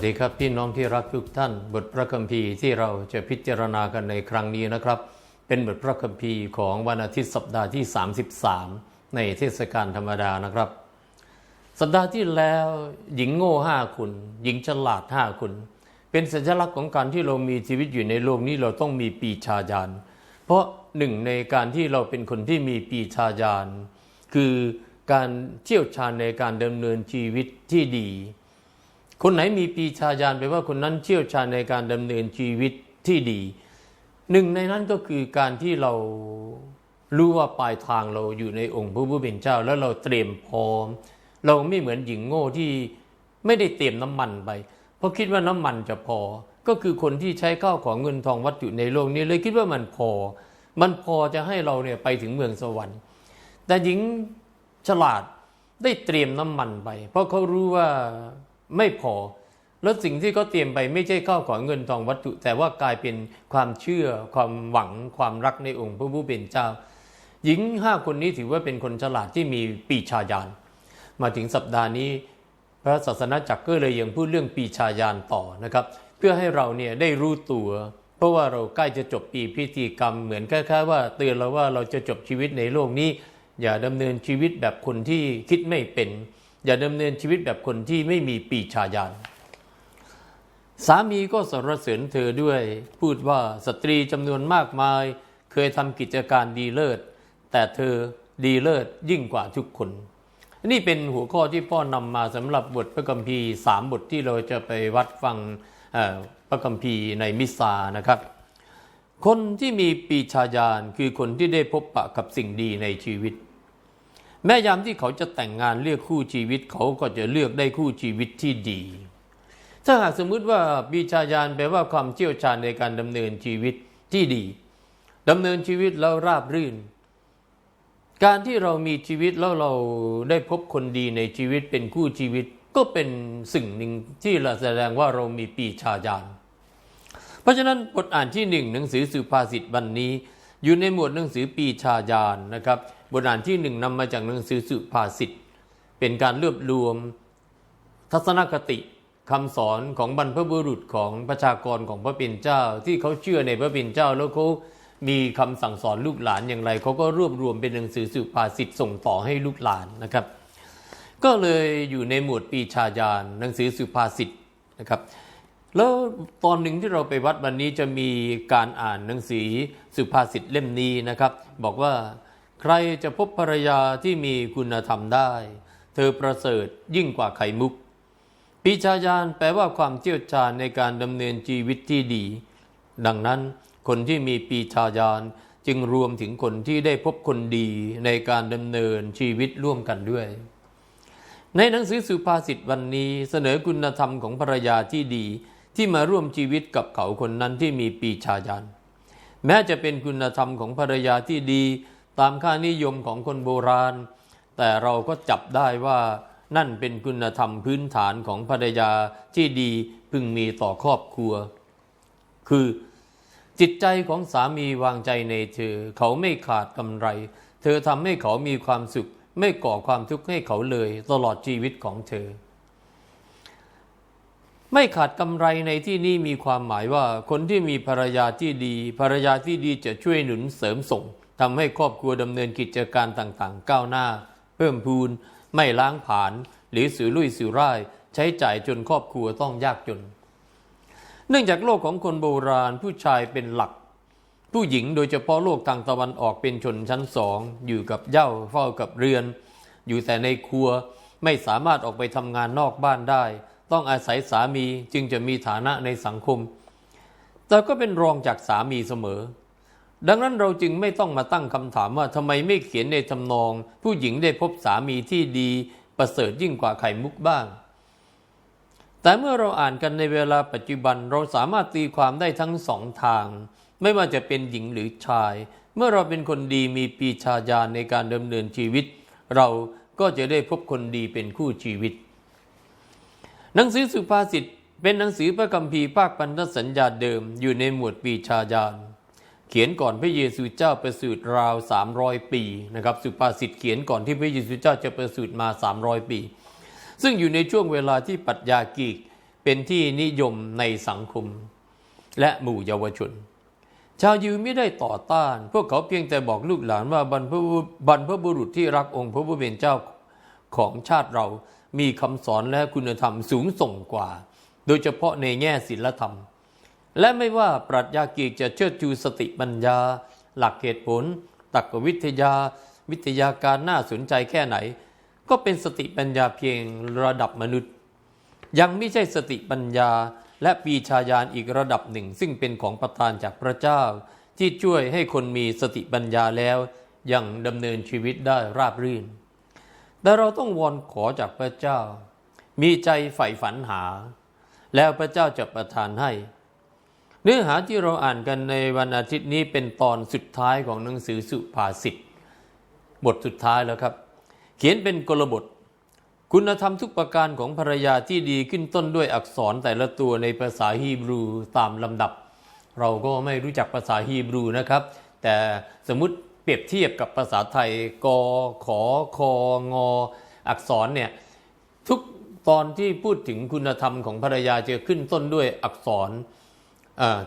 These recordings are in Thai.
สวัสดีครับพี่น้องที่รักทุกท่าน บทพระคัมภีร์ที่เราจะพิจารณากันในครั้งนี้นะครับ เป็นบทพระคัมภีร์ของวันอาทิตย์สัปดาห์ที่ 33 ในเทศกาลธรรมดานะครับ สัปดาห์ที่แล้วหญิงโง่ห้าคน หญิงฉลาดห้าคน เป็นสัญลักษณ์ของการที่เรามีชีวิตอยู่ในโลกนี้เราต้องมีปีชาญาณเพราะหนึ่งในการที่เราเป็นคนที่มีปีชาญาณคือการเชี่ยวชาญในการดำเนินชีวิตที่ดี คนไหนมีปีชาญาณแปลว่าคนนั้นเชี่ยวชาญในการดำเนินชีวิตที่ดี หนึ่งในนั้นก็คือการที่เรารู้ว่าปลายทางเราอยู่ในองค์พระผู้เป็นเจ้า แล้วเราเตรียมพร้อม เราไม่เหมือนหญิงโง่ที่ไม่ได้เตรียมน้ำมันไป เพราะคิดว่าน้ำมันจะพอ ก็คือคนที่ใช้ข้าวของเงินทองวัตถุในโลกนี้เลยคิดว่ามันพอ มันพอจะให้เราเนี่ยไปถึงเมืองสวรรค์ แต่หญิงฉลาดได้เตรียมน้ำมันไป เพราะเขารู้ว่า ไม่พอ แล้วสิ่งที่เขาเตรียมไปไม่ใช่ข้าวของเงินทองวัตถุ แต่ว่ากลายเป็นความเชื่อ ความหวัง ความรักในองค์พระผู้เป็นเจ้า หญิงห้าคนนี้ถือว่าเป็นคนฉลาดที่มีปีชาญาณมาถึงสัปดาห์นี้ พระศาสนาจักรก็เลยยังพูดเรื่องปีชาญาณต่อนะครับ เพื่อให้เราเนี่ยได้รู้ตัว เพราะว่าเราใกล้จะจบปีพิธีกรรมเหมือนคล้ายๆว่าเตือนเราว่าเราจะจบชีวิตในโลกนี้ อย่าดำเนินชีวิตแบบคนที่คิดไม่เป็น อย่าดำเนินชีวิตแบบคนที่ไม่มีปีชาญาณสามีก็สรรเสริญเธอด้วยพูดว่าสตรีจำนวนมากมาย เคยทำกิจการดีเลิศ แต่เธอดีเลิศยิ่งกว่าทุกคน นี่เป็นหัวข้อที่พ่อนำมาสำหรับบทพระคัมภีร์สามบทที่เราจะไปวัดฟังพระคัมภีร์ในมิสซานะครับ คนที่มีปีชาญาณคือคนที่ได้พบปะกับสิ่งดีในชีวิต แม้ยามที่เขาจะแต่งงานเลือกคู่ชีวิตเขาก็จะเลือกได้คู่ชีวิตที่ดี ถ้าหากสมมุติว่าปีชาญาณแปลว่าความเชี่ยวชาญในการดำเนินชีวิตที่ดีดำเนินชีวิตแล้วราบรื่น การที่เรามีชีวิตแล้วเราได้พบคนดีในชีวิตเป็นคู่ชีวิตก็เป็นสิ่งหนึ่งที่เราแสดงว่าเรามีปีชาญาณเพราะฉะนั้นบทอ่านที่หนึ่งหนังสือสุภาษิตวันนี้ อยู่ในหมวดหนังสือปีชาญาณนะครับ บทอ่านที่หนึ่งนำมาจากหนังสือสุภาษิตเป็นการรวบรวม ทัศนคติคำสอนของบรรพบุรุษของประชากรของพระเป็นเจ้า ที่เขาเชื่อในพระเป็นเจ้าแล้วเขามีคำสั่งสอนลูกหลานอย่างไรเขาก็รวบรวมเป็นหนังสือสุภาษิตส่งต่อให้ลูกหลานนะครับ ก็เลยอยู่ในหมวดปีชาญาณหนังสือสุภาษิตนะครับแล้วตอนหนึ่งที่เราไปวัดวันนี้จะมีการอ่านหนังสือสุภาษิตเล่มนี้นะครับ บอกว่า ใครจะพบภรรยาที่มีคุณธรรมได้ เธอประเสริฐยิ่งกว่าไข่มุก ปีชาญาณแปลว่าความเชี่ยวชาญในการดำเนินชีวิตที่ดี ดังนั้นคนที่มีปีชาญาณจึงรวมถึงคนที่ได้พบคนดีในการดำเนินชีวิตร่วมกันด้วย ในหนังสือสุภาษิตวันนี้เสนอคุณธรรมของภรรยาที่ดี ที่มาร่วมชีวิตกับเขาคนนั้นที่มีปีชาญาณแม้จะเป็นคุณธรรมของภรรยาที่ดี ตามค่านิยมของคนโบราณ แต่เราก็จับได้ว่านั่นเป็นคุณธรรมพื้นฐานของภรรยาที่ดีพึงมีต่อครอบครัว คือจิตใจของสามีวางใจในเธอ เขาไม่ขาดกำไร เธอทำให้เขามีความสุข ไม่ก่อความทุกข์ให้เขาเลย ตลอดชีวิตของเธอ ไม่ขาดกำไรในที่นี้มีความหมายว่า คนที่มีภรรยาที่ดี ภรรยาที่ดีจะช่วยหนุนเสริมส่ง ทำให้ครอบครัวดำเนินกิจการต่างๆ ก้าวหน้า เพิ่มพูน ไม่ล้างผลาญหรือสือลุยสือร่าย ใช้จ่ายจนครอบครัวต้องยากจน เนื่องจากโลกของคนโบราณผู้ชายเป็นหลัก ผู้หญิงโดยเฉพาะโลกทางตะวันออกเป็นชนชั้นสอง อยู่กับเย้าเฝ้ากับเรือน อยู่แต่ในครัวไม่สามารถออกไปทำงานนอกบ้านได้ ต้องอาศัยสามีจึงจะมีฐานะในสังคม แต่ก็เป็นรองจากสามีเสมอ ดังนั้นเราจึงไม่ต้องมาตั้งคำถามว่าทำไมไม่เขียนในทำนอง ผู้หญิงได้พบสามีที่ดีประเสริฐยิ่งกว่าไข่มุกบ้าง แต่เมื่อเราอ่านกันในเวลาปัจจุบันเราสามารถตีความได้ทั้งสองทาง ไม่ว่าจะเป็นหญิงหรือชาย เมื่อเราเป็นคนดีมีปีชาญาในการดำเนินชีวิต เราก็จะได้พบคนดีเป็นคู่ชีวิต หนังสือสุภาษิตเป็นหนังสือพระคัมภีร์ภาคพันธสัญญาเดิมอยู่ในหมวดปีชาญาณ เขียนก่อนพระเยซูเจ้าประสูติราว 300 ปีนะครับสุภาษิตเขียนก่อนที่พระเยซูเจ้าจะประสูติมา 300 ปี ซึ่งอยู่ในช่วงเวลาที่ปรัชญากีกเป็นที่นิยมในสังคม และหมู่เยาวชน ชาวยิวไม่ได้ต่อต้าน พวกเขาเพียงแต่บอกลูกหลานว่าบรรพบุบรรพบุรุษที่รักองค์พระผู้เป็นเจ้าของชาติเรามีคำสอนและคุณธรรมสูงส่งกว่า โดยเฉพาะในแง่ศีลธรรม และไม่ว่าปรัชญากีจะเชิดชูสติปัญญา หลักเหตุผลตรรกวิทยา วิทยาการน่าสนใจแค่ไหน ก็เป็นสติปัญญาเพียงระดับมนุษย์ ยังไม่ใช่สติปัญญาและปีชาญาณอีกระดับหนึ่ง ซึ่งเป็นของประทานจากพระเจ้า ที่ช่วยให้คนมีสติปัญญาแล้ว ยังดำเนินชีวิตได้ราบรื่น แต่เราต้องวอนขอจากพระเจ้า มีใจใฝ่ฝันหา แล้วพระเจ้าจะประทานให้ เนื้อหาที่เราอ่านกันในวันอาทิตย์นี้เป็นตอนสุดท้ายของหนังสือสุภาษิตบทสุดท้ายแล้วครับ เขียนเป็นกลบท คุณธรรมทุกประการของภรรยาที่ดีขึ้นต้นด้วยอักษรแต่ละตัวในภาษาฮีบรูตามลำดับ เราก็ไม่รู้จักภาษาฮีบรูนะครับ แต่สมมติเปรียบเทียบกับภาษาไทยกขอคองออักษรเนี่ยทุกตอนที่พูดถึงคุณธรรมของภรรยาจะขึ้นต้นด้วยอักษร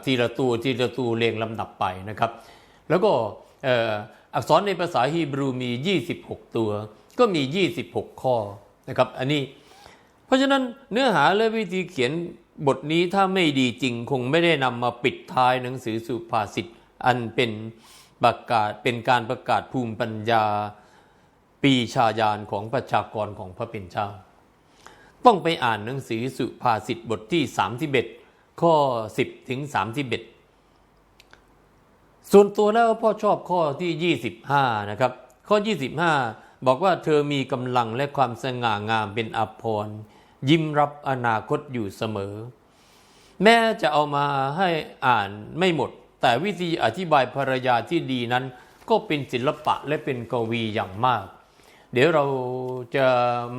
ทีละตัวทีละตัวเรียงลำดับไปนะครับ แล้วก็อักษรในภาษาฮีบรูมี 26 ตัว ก็มี 26 ข้อนะครับ อันนี้ เพราะฉะนั้นเนื้อหาและวิธีเขียนบทนี้ถ้าไม่ดีจริงคงไม่ได้นำมาปิดท้ายหนังสือสุภาษิตอันเป็นประกาศเป็นการประกาศภูมิปัญญาปีชาญาณของประชากรของพระเป็นเจ้า ต้องไปอ่านหนังสือสุภาษิตบทที่ 31 ข้อ 10 ถึง 31 ส่วนตัวแล้วพ่อชอบข้อที่ 25 นะครับ ข้อ 25 บอกว่าเธอมีกำลังและความสง่างามเป็นอภรณ์ยิ้มรับอนาคตอยู่เสมอ แม้จะเอามาให้อ่านไม่หมด แต่วิธีอธิบายภรรยาที่ดีนั้น ก็เป็นศิลปะและเป็นกวีอย่างมาก เดี๋ยวเราจะ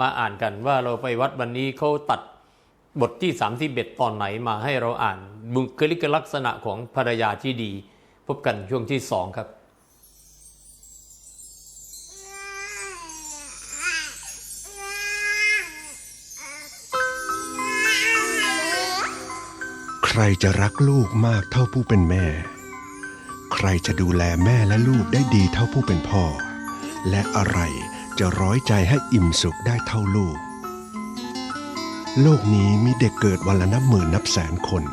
มาอ่านกันว่าเราไปวัดวันนี้เขาตัด บทที่ 31 ตอนไหนมาให้เราอ่านบุคลิกลักษณะของภรรยาที่ดี พบกันช่วงที่สองครับ ใครจะรักลูกมากเท่าผู้เป็นแม่ ใครจะดูแลแม่และลูกได้ดีเท่าผู้เป็นพ่อ และอะไรจะร้อยใจให้อิ่มสุขได้เท่าลูก โลกนี้มีเด็กเกิดวันละนับหมื่นนับแสนคน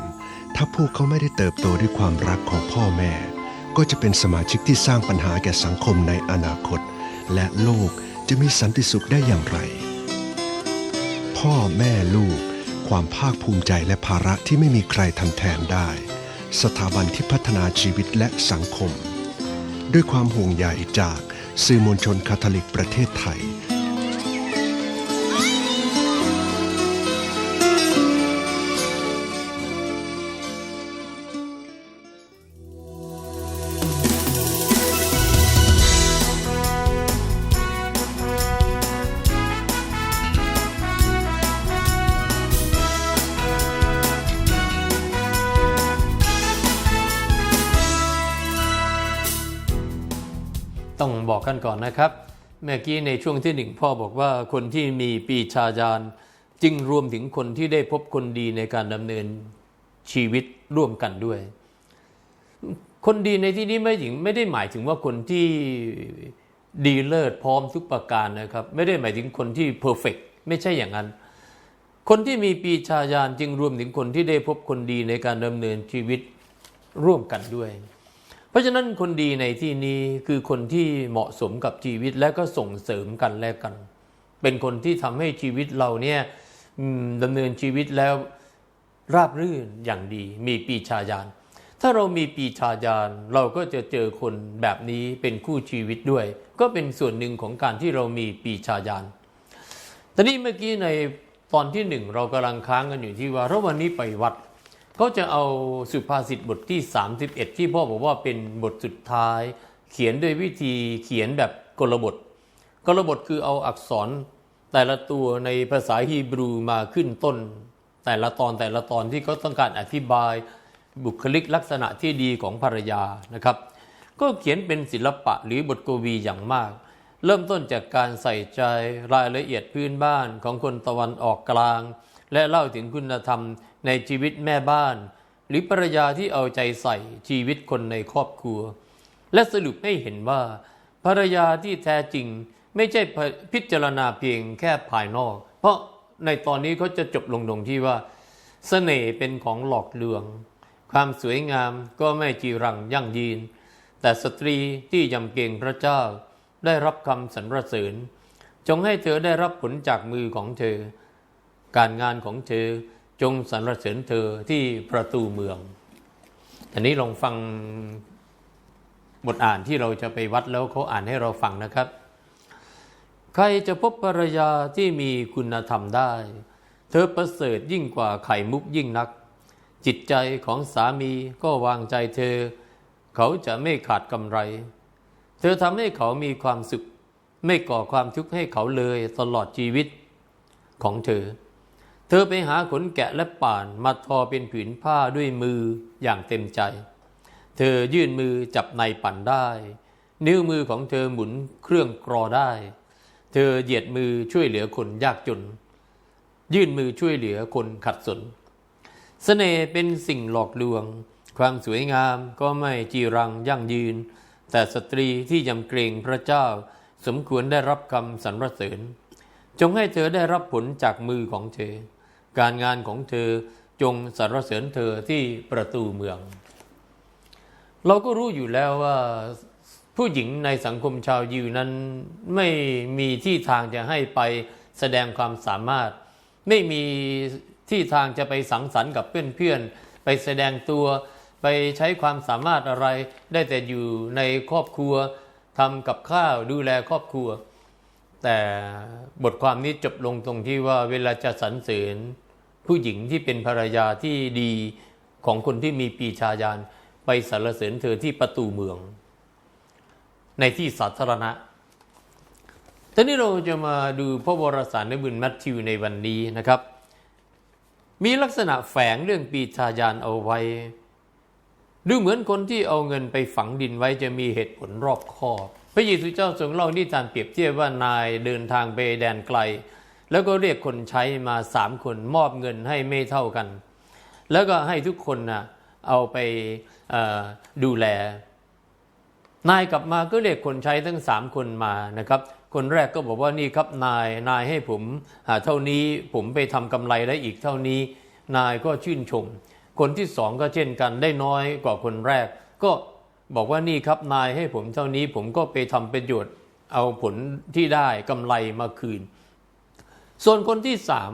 ถ้าพวกเขาไม่ได้เติบโตด้วยความรักของพ่อแม่ ก็จะเป็นสมาชิกที่สร้างปัญหาแก่สังคมในอนาคต และโลกจะมีสันติสุขได้อย่างไร พ่อแม่ลูก ความภาคภูมิใจและภาระที่ไม่มีใครทำแทนได้ สถาบันที่พัฒนาชีวิตและสังคม ด้วยความห่วงใยจากสื่อมวลชนคาทอลิกประเทศไทย ต้องบอกกันก่อนนะครับ เมื่อกี้ในช่วงที่หนึ่งพ่อบอกว่าคนที่มีปีชาญาณจึงรวมถึงคนที่ได้พบคนดีในการดำเนินชีวิตร่วมกันด้วย คนดีในที่นี้ไม่ถึงไม่ได้หมายถึงว่าคนที่ดีเลิศพร้อมทุกประการนะครับ ไม่ได้หมายถึงคนที่เพอร์เฟกไม่ใช่อย่างนั้น คนที่มีปีชาญาณจึงรวมถึงคนที่ได้พบคนดีในการดำเนินชีวิตร่วมกันด้วย เพราะฉะนั้นคนดีในที่นี้คือคนที่เหมาะสมกับชีวิตและก็ส่งเสริมกันและกัน เป็นคนที่ทำให้ชีวิตเราเนี่ยดำเนินชีวิตแล้วราบรื่นอย่างดี มีปีชาญาณถ้าเรามีปีชาญาณเราก็จะเจอคนแบบนี้เป็นคู่ชีวิตด้วย ก็เป็นส่วนหนึ่งของการที่เรามีปีชาญาณตอนนี้เมื่อกี้ในตอนที่หนึ่งเรากำลังค้างกันอยู่ที่ว่าเราวันนี้ไปวัด เขาจะเอาสุภาษิตบทที่ 31 ที่พ่อบอกว่าเป็นบทสุดท้าย เขียนด้วยวิธีเขียนแบบกลบท กลบทคือเอาอักษรแต่ละตัวในภาษาฮีบรูมาขึ้นต้น แต่ละตอนแต่ละตอนที่เขาต้องการอธิบายบุคลิกลักษณะที่ดีของภรรยานะครับ ก็เขียนเป็นศิลปะหรือบทกวีอย่างมาก เริ่มต้นจากการใส่ใจรายละเอียดพื้นบ้านของคนตะวันออกกลาง และเล่าถึงคุณธรรม ในชีวิตแม่บ้าน หรือภรรยาที่เอาใจใส่ชีวิตคนในครอบครัว และสรุปให้เห็นว่า ภรรยาที่แท้จริงไม่ใช่พิจารณาเพียงแค่ภายนอก เพราะในตอนนี้เขาจะจบลงตรงที่ว่าเสน่ห์เป็นของหลอกลวง ความสวยงามก็ไม่จีรังยั่งยืน แต่สตรีที่ยำเกรงพระเจ้า ได้รับคำสรรเสริญ จงให้เธอได้รับผลจากมือของเธอ การงานของเธอ จงสรรเสริญเธอที่ประตูเมืองอันนี้ลองฟังบทอ่านที่เราจะไปวัดแล้วเขาอ่านให้เราฟังนะครับ ใครจะพบภรรยาที่มีคุณธรรมได้ เธอประเสริฐยิ่งกว่าไข่มุกยิ่งนัก จิตใจของสามีก็วางใจเธอ เขาจะไม่ขาดกำไร เธอทำให้เขามีความสุข ไม่ก่อความทุกข์ให้เขาเลยตลอดชีวิตของเธอ ธอไปหาขนแกะและป่านมาทอเป็นผืนผ้าด้วยมืออย่างเต็มใจ เธอยื่นมือจับในปั่นได้ นิ้วมือของเธอหมุนเครื่องกรอได้ เธอเหยียดมือช่วยเหลือคนยากจน ยื่นมือช่วยเหลือคนขัดสนเสน่ห์เป็นสิ่งหลอกลวง ความสวยงามก็ไม่จีรังยั่งยืน แต่สตรีที่ยำเกรงพระเจ้า สมควรได้รับคำสรรเสริญ จงให้เธอได้รับผลจากมือของเธอ การงานของเธอจงสรรเสริญเธอที่ประตูเมือง เราก็รู้อยู่แล้วว่าผู้หญิงในสังคมชาวยิวนั้นไม่มีที่ทางจะให้ไปแสดงความสามารถ ไม่มีที่ทางจะไปสังสรรค์กับเพื่อนๆ ไปแสดงตัว ไปใช้ความสามารถอะไร ได้แต่อยู่ในครอบครัวทำกับข้าวดูแลครอบครัว แต่บทความนี้จบลงตรงที่ว่าเวลาจะสรรเสริญ ผู้หญิงที่เป็นภรรยาที่ดีของคนที่มีปีชาญาณไปสรรเสริญเธอที่ประตูเมือง ในที่สาธารณะทีนี้เราจะมาดูพระวรสารในบุญมัทธิวในวันนี้นะครับ มีลักษณะแฝงเรื่องปีชาญาณเอาไว้ ดูเหมือนคนที่เอาเงินไปฝังดินไว้จะมีเหตุผลรอบคอบ พระเยซูเจ้าทรงเล่านิทานเปรียบเทียบว่านายเดินทางไปแดนไกล แล้วก็เรียกคนใช้มาสามคนมอบเงินให้ไม่เท่ากัน แล้วก็ให้ทุกคนนะเอาไปดูแล นายกลับมาก็เรียกคนใช้ทั้งสามคนมานะครับ คนแรกก็บอกว่านี่ครับนายนายให้ผมเท่านี้ผมไปทำกำไรได้อีกเท่านี้ นายก็ชื่นชม คนที่สองก็เช่นกันได้น้อยกว่าคนแรก ก็บอกว่านี่ครับนายให้ผมเท่านี้ผมก็ไปทำประโยชน์เอาผลที่ได้กำไรมาคืน ส่วนคนที่สาม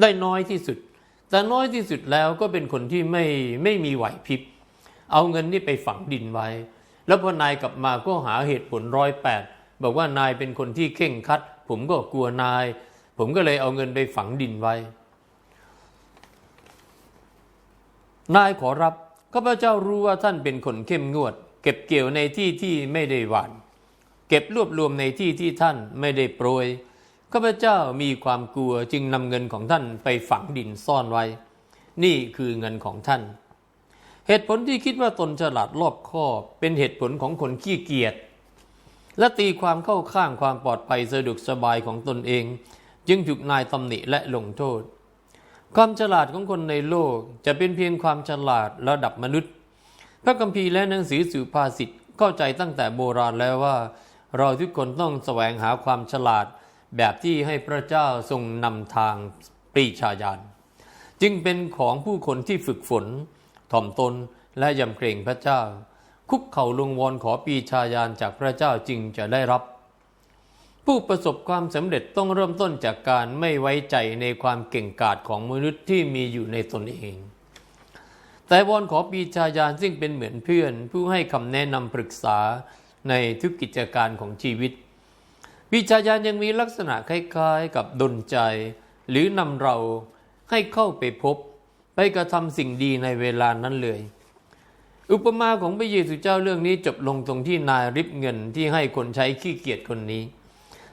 ได้น้อยที่สุด แต่น้อยที่สุดแล้วก็เป็นคนที่ไม่ไม่มีไหวพริบ เอาเงินนี่ไปฝังดินไว้ แล้วพอนายกลับมาก็หาเหตุผลร้อยแปดบอกว่านายเป็นคนที่เข่งคัด ผมก็กลัวนาย ผมก็เลยเอาเงินไปฝังดินไว้ นายขอรับข้าพเจ้ารู้ว่าท่านเป็นคนเข้มงวด เก็บเกี่ยวในที่ที่ไม่ได้หวาน เก็บรวบรวมในที่ที่ท่านไม่ได้โปรย ข้าพเจ้ามีความกลัวจึงนำเงินของท่านไปฝังดินซ่อนไว้ นี่คือเงินของท่าน เหตุผลที่คิดว่าตนฉลาดรอบคอบเป็นเหตุผลของคนขี้เกียจและตีความเข้าข้างความปลอดภัยสะดวกสบายของตนเอง จึงถูกนายตำหนิและลงโทษ ความฉลาดของคนในโลกจะเป็นเพียงความฉลาดระดับมนุษย์ พระคัมภีร์และหนังสือสุภาษิตเข้าใจตั้งแต่โบราณแล้วว่า เราทุกคนต้องแสวงหาความฉลาด แบบที่ให้พระเจ้าทรงนำทางปรีชาญาณจึงเป็นของผู้คนที่ฝึกฝน ถ่อมตนและยำเกรงพระเจ้า คุกเข่าลงวอนขอปีชาญาณจากพระเจ้าจึงจะได้รับ ผู้ประสบความสำเร็จต้องเริ่มต้นจากการไม่ไว้ใจในความเก่งกาจของมนุษย์ที่มีอยู่ในตนเอง แต่วอนขอปีชาญาณซึ่งเป็นเหมือนเพื่อน ผู้ให้คำแนะนำปรึกษาในทุกกิจการของชีวิต วิชาญาณยังมีลักษณะคล้ายๆ กับดลใจ หรือนำเราให้เข้าไปพบ ไปกระทำสิ่งดีในเวลานั้นเลย อุปมาของพระเยซูเจ้าเรื่องนี้จบลงตรงที่นายริบเงินที่ให้คนใช้ขี้เกียจคนนี้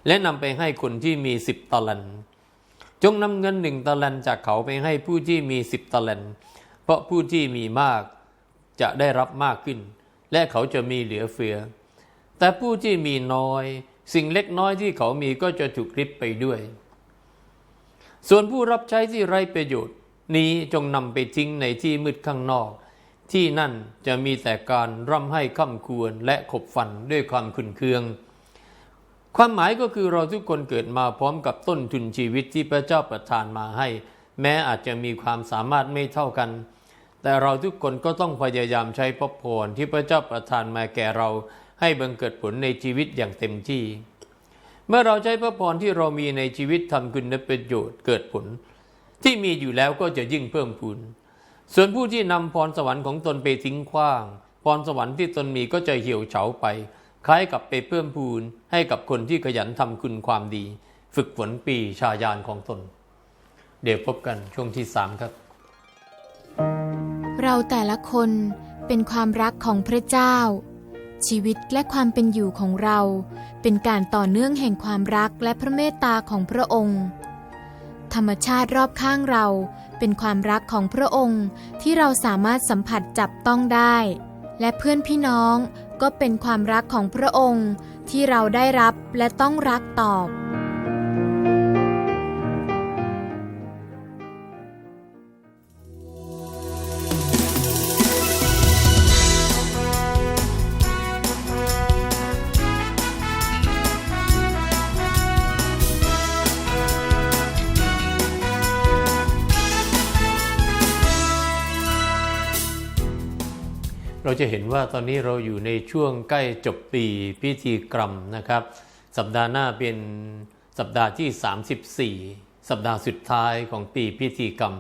และนำไปให้คนที่มีสิบตะลัน จงนำเงินหนึ่งตะลันจากเขาไปให้ผู้ที่มีสิบตะลัน เพราะผู้ที่มีมากจะได้รับมากขึ้น และเขาจะมีเหลือเฟือ แต่ผู้ที่มีน้อย สิ่งเล็กน้อยที่เขามีก็จะถูกริบไปด้วย ส่วนผู้รับใช้ที่ไร้ประโยชน์ นี้จงนำไปทิ้งในที่มืดข้างนอก ที่นั่นจะมีแต่การร่ำให้ค่ำควรและขบฝันด้วยความขุนเคือง ความหมายก็คือเราทุกคนเกิดมาพร้อมกับต้นทุนชีวิตที่พระเจ้าประทานมาให้ แม้อาจจะมีความสามารถไม่เท่ากัน แต่เราทุกคนก็ต้องพยายามใช้พระพรที่พระเจ้าประทานมาแก่เรา ให้บังเกิดผลในชีวิตอย่างเต็มที่ เมื่อเราใช้พระพรที่เรามีในชีวิตทำคุณประโยชน์เกิดผล ที่มีอยู่แล้วก็จะยิ่งเพิ่มพูน ส่วนผู้ที่นำพรสวรรค์ของตนไปทิ้งขว้าง พรสวรรค์ที่ตนมีก็จะเหี่ยวเฉาไป คล้ายกับไปเพิ่มพูน ให้กับคนที่ขยันทำคุณความดี ฝึกฝนปีชายานของตน เดี๋ยวพบกันช่วงที่สามครับ เราแต่ละคนเป็นความรักของพระเจ้า ชีวิตและความเป็นอยู่ของเรา เป็นการต่อเนื่องแห่งความรักและพระเมตตาของพระองค์ ธรรมชาติรอบข้างเรา เป็นความรักของพระองค์ที่เราสามารถสัมผัสจับต้องได้ และเพื่อนพี่น้องก็เป็นความรักของพระองค์ที่เราได้รับและต้องรักตอบ จะเห็นว่าตอนนี้เราอยู่ในช่วงใกล้จบปีพิธีกรรมนะครับ สัปดาห์หน้าเป็นสัปดาห์ที่ 34 สัปดาห์สุดท้ายของปีพิธีกรรม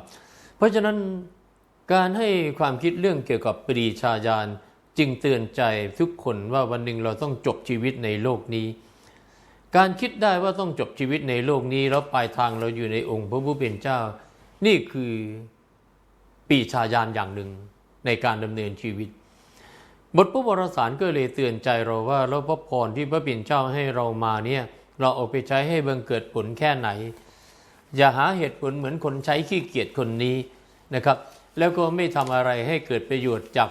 เพราะฉะนั้นการให้ความคิดเรื่องเกี่ยวกับปรีชาญาณจึงเตือนใจทุกคนว่าวันหนึ่งเราต้องจบชีวิตในโลกนี้ การคิดได้ว่าต้องจบชีวิตในโลกนี้ แล้วปลายทางเราอยู่ในองค์พระผู้เป็นเจ้า นี่คือปีชาญาณอย่างหนึ่งในการดำเนินชีวิต บทพระวรสารก็เลยเตือนใจเราว่าแล้วพระพรที่พระบิดเจ้าให้เรามาเนี่ยเราเอาไปใช้ให้บังเกิดผลแค่ไหน อย่าหาเหตุผลเหมือนคนใช้ขี้เกียจคนนี้นะครับ แล้วก็ไม่ทำอะไรให้เกิดประโยชน์จาก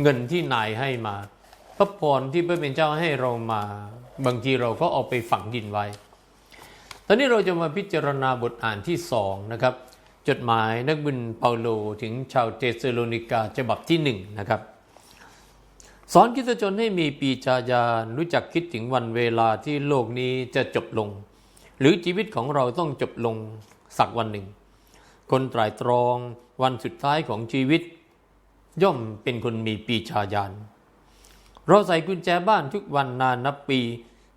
เงินที่นายให้มา พระพรที่พระบิดเจ้าให้เรามา บางทีเราก็เอาไปฝังดินไว้ ตอนนี้เราจะมาพิจารณาบทอ่านที่สองนะครับ จดหมายนักบุญเปาโลถึงชาวเทสโลนิกาฉบับที่หนึ่งนะครับ สอนคริสตชนให้มีปีชาญาณรู้จักคิดถึงวันเวลาที่โลกนี้จะจบลง หรือชีวิตของเราต้องจบลงสักวันหนึ่ง คนตรายตรองวันสุดท้ายของชีวิต ย่อมเป็นคนมีปีชาญาณเราใส่กุญแจบ้านทุกวันนานนับปี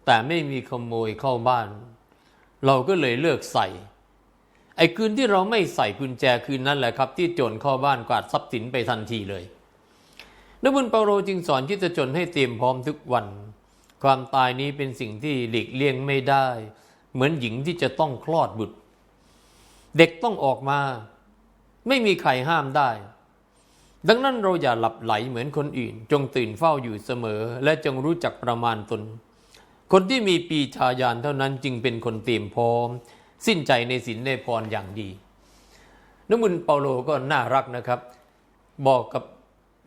แต่ไม่มีขโมยเข้าบ้าน เราก็เลยเลิกใส่ ไอ้คืนที่เราไม่ใส่กุญแจคืนนั้นแหละครับ ที่โจรเข้าบ้านกวาดทรัพย์สินไปทันทีเลย นักบุญเปาโลจึงสอนคิดจนให้เตรียมพร้อมทุกวัน ความตายนี้เป็นสิ่งที่หลีกเลี่ยงไม่ได้ เหมือนหญิงที่จะต้องคลอดบุตร เด็กต้องออกมา ไม่มีใครห้ามได้ ดังนั้นเราอย่าหลับไหลเหมือนคนอื่น จงตื่นเฝ้าอยู่เสมอ และจงรู้จักประมาณตน คนที่มีปีชาญาณเท่านั้นจึงเป็นคนเตรียมพร้อม สิ้นใจในศีลในพรอย่างดีนักบุญเปาโลก็น่ารักนะครับ บอกกับ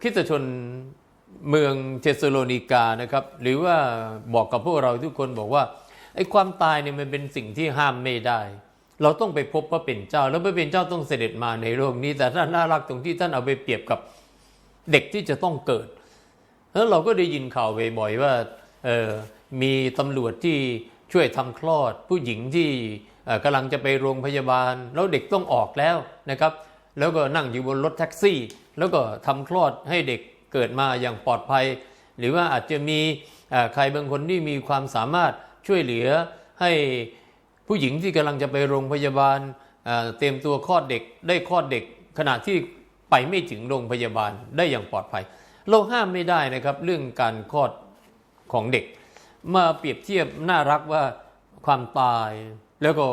คริสตชนเมืองเทสโลนิกานะครับ หรือว่าบอกกับพวกเราทุกคนบอกว่าไอ้ความตายเนี่ยมันเป็นสิ่งที่ห้ามไม่ได้ เราต้องไปพบพระเป็นเจ้า แล้วพระเป็นเจ้าต้องเสด็จมาในโลกนี้ แต่ท่านน่ารักตรงที่ท่านเอาไปเปรียบกับเด็กที่จะต้องเกิดแล้วเราก็ได้ยินข่าวบ่อยๆว่าเออมีตำรวจที่ช่วยทำคลอด ผู้หญิงที่กำลังจะไปโรงพยาบาล แล้วเด็กต้องออกแล้วนะครับ แล้วก็นั่งอยู่บนรถแท็กซี่ แล้วก็ทำคลอดให้เด็กเกิดมาอย่างปลอดภัย หรือว่าอาจจะมีใครบางคนที่มีความสามารถช่วยเหลือให้ผู้หญิงที่กำลังจะไปโรงพยาบาลเอ่อเตรียมตัวคลอดเด็กได้คลอดเด็ก ขณะที่ไปไม่ถึงโรงพยาบาลได้อย่างปลอดภัย เราห้ามไม่ได้นะครับเรื่องการคลอดของเด็ก มาเปรียบเทียบน่ารักว่าความตายแล้วก็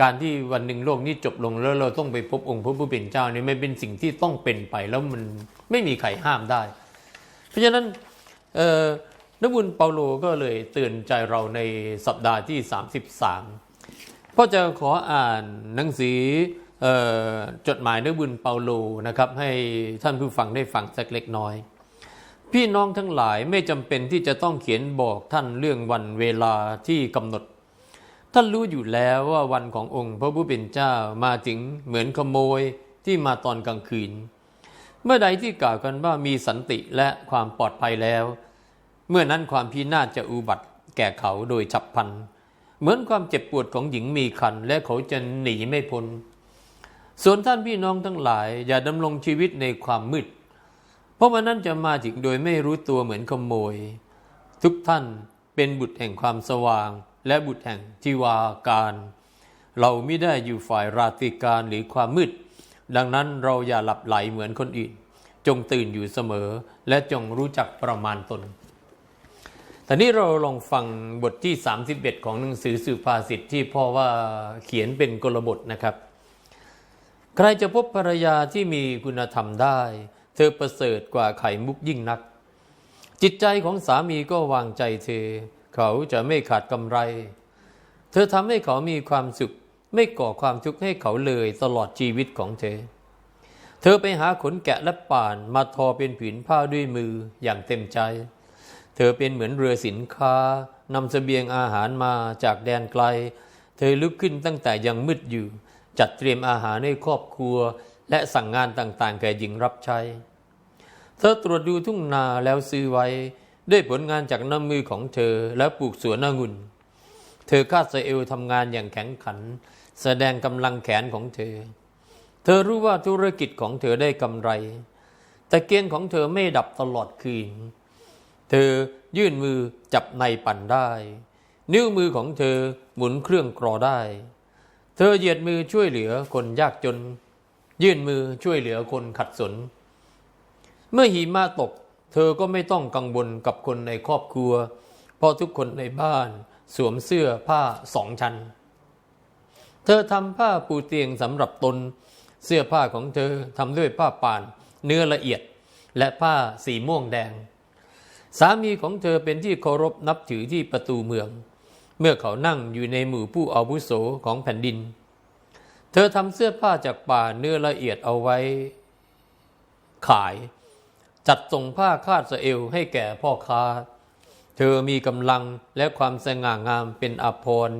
การที่วันหนึ่งโลกนี้จบลงแล้วเราต้องไปพบองค์พระผู้เป็นเจ้านี่ไม่เป็นสิ่งที่ต้องเป็นไปแล้วมันไม่มีใครห้ามได้ เพราะฉะนั้นนักบุญเปาโลก็เลยเตือนใจเราในสัปดาห์ที่ 33 ก็จะขออ่านหนังสือออจดหมายนักบุญเปาโลนะครับให้ท่านผู้ฟังได้ฟังสักเล็กน้อย พี่น้องทั้งหลายไม่จำเป็นที่จะต้องเขียนบอกท่านเรื่องวันเวลาที่กำหนด ท่านรู้อยู่แล้วว่าวันขององค์พระผู้เป็นเจ้ามาถึงเหมือนขโมยที่มาตอนกลางคืน เมื่อใดที่กล่าวกันว่ามีสันติและความปลอดภัยแล้ว เมื่อนั้นความพินาศจะอุบัติแก่เขาโดยฉับพลัน เหมือนความเจ็บปวดของหญิงมีคันและเขาจะหนีไม่พ้น ส่วนท่านพี่น้องทั้งหลายอย่าดำรงชีวิตในความมืด เพราะมันนั้นจะมาถึงโดยไม่รู้ตัวเหมือนขโมย ทุกท่านเป็นบุตรแห่งความสว่าง และบุตรแห่งทิวาการ เราไม่ได้อยู่ฝ่ายราตรีการหรือความมืด ดังนั้นเราอย่าหลับไหลเหมือนคนอื่น จงตื่นอยู่เสมอ และจงรู้จักประมาณตนต่นี้เราลองฟังบทที่ 31 ของหนังสือสุภาษิตที่พ่อว่าเขียนเป็นกลบทนะครับ ใครจะพบภรรยาที่มีคุณธรรมได้ เธอประเสริฐกว่าไข่มุกยิ่งนัก จิตใจของสามีก็วางใจเธอ เขาจะไม่ขาดกำไร เธอทำให้เขามีความสุข ไม่ก่อความทุกข์ให้เขาเลยตลอดชีวิตของเธอ เธอไปหาขนแกะและป่านมาทอเป็นผืนผ้าด้วยมืออย่างเต็มใจ เธอเป็นเหมือนเรือสินค้านำเสบียงอาหารมาจากแดนไกล เธอลุกขึ้นตั้งแต่ยังมืดอยู่ จัดเตรียมอาหารให้ครอบครัว และสั่งงานต่างๆ แก่หญิงรับใช้ เธอตรวจดูทุ่งนาแล้วซื้อไว้ ด้วยผลงานจากน้ำมือของเธอและปลูกสวนองุ่น เธอคาดเอลทำงานอย่างแข็งขัน แสดงกำลังแขนของเธอ เธอรู้ว่าธุรกิจของเธอได้กำไร แต่เกียงของเธอไม่ดับตลอดคืน เธอยื่นมือจับในปั่นได้ นิ้วมือของเธอหมุนเครื่องกรอได้ เธอเหยียดมือช่วยเหลือคนยากจน ยื่นมือช่วยเหลือคนขัดสน เมื่อหิมะตก เธอก็ไม่ต้องกังวลกับคนในครอบครัว เพราะทุกคนในบ้านสวมเสื้อผ้าสองชั้น เธอทำผ้าปูเตียงสำหรับตน เสื้อผ้าของเธอทำด้วยผ้าป่าน เนื้อละเอียด และผ้าสีม่วงแดง สามีของเธอเป็นที่เคารพนับถือที่ประตูเมือง เมื่อเขานั่งอยู่ในหมู่ผู้อาวุโสของแผ่นดิน เธอทำเสื้อผ้าจากป่าเนื้อละเอียดเอาไว้ ขาย จัดส่งผ้าคาดสเอวให้แก่พ่อค้า เธอมีกำลังและความสง่างามเป็นอภรณ์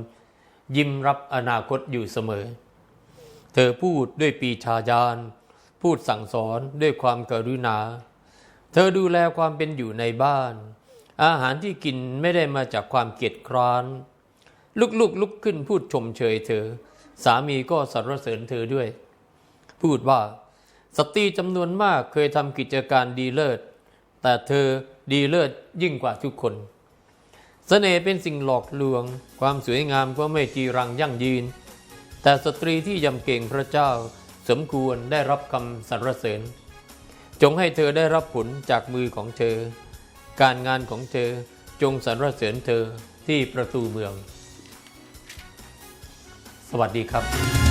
ยิ้มรับอนาคตอยู่เสมอ เธอพูดด้วยปีชาญาณพูดสั่งสอนด้วยความกรุณา เธอดูแลความเป็นอยู่ในบ้าน อาหารที่กินไม่ได้มาจากความเกียจคร้าน ลุกลุกลุกขึ้นพูดชมเชยเธอ สามีก็สรรเสริญเธอด้วย พูดว่า สตรีจำนวนมากเคยทำกิจการดีเลิศ แต่เธอดีเลิศยิ่งกว่าทุกคนเสน่ห์เป็นสิ่งหลอกลวง ความสวยงามก็ไม่จีรังยั่งยืน แต่สตรีที่ยำเก่งพระเจ้าสมควรได้รับคำสรรเสริญ จงให้เธอได้รับผลจากมือของเธอ การงานของเธอจงสรรเสริญเธอที่ประตูเมือง สวัสดีครับ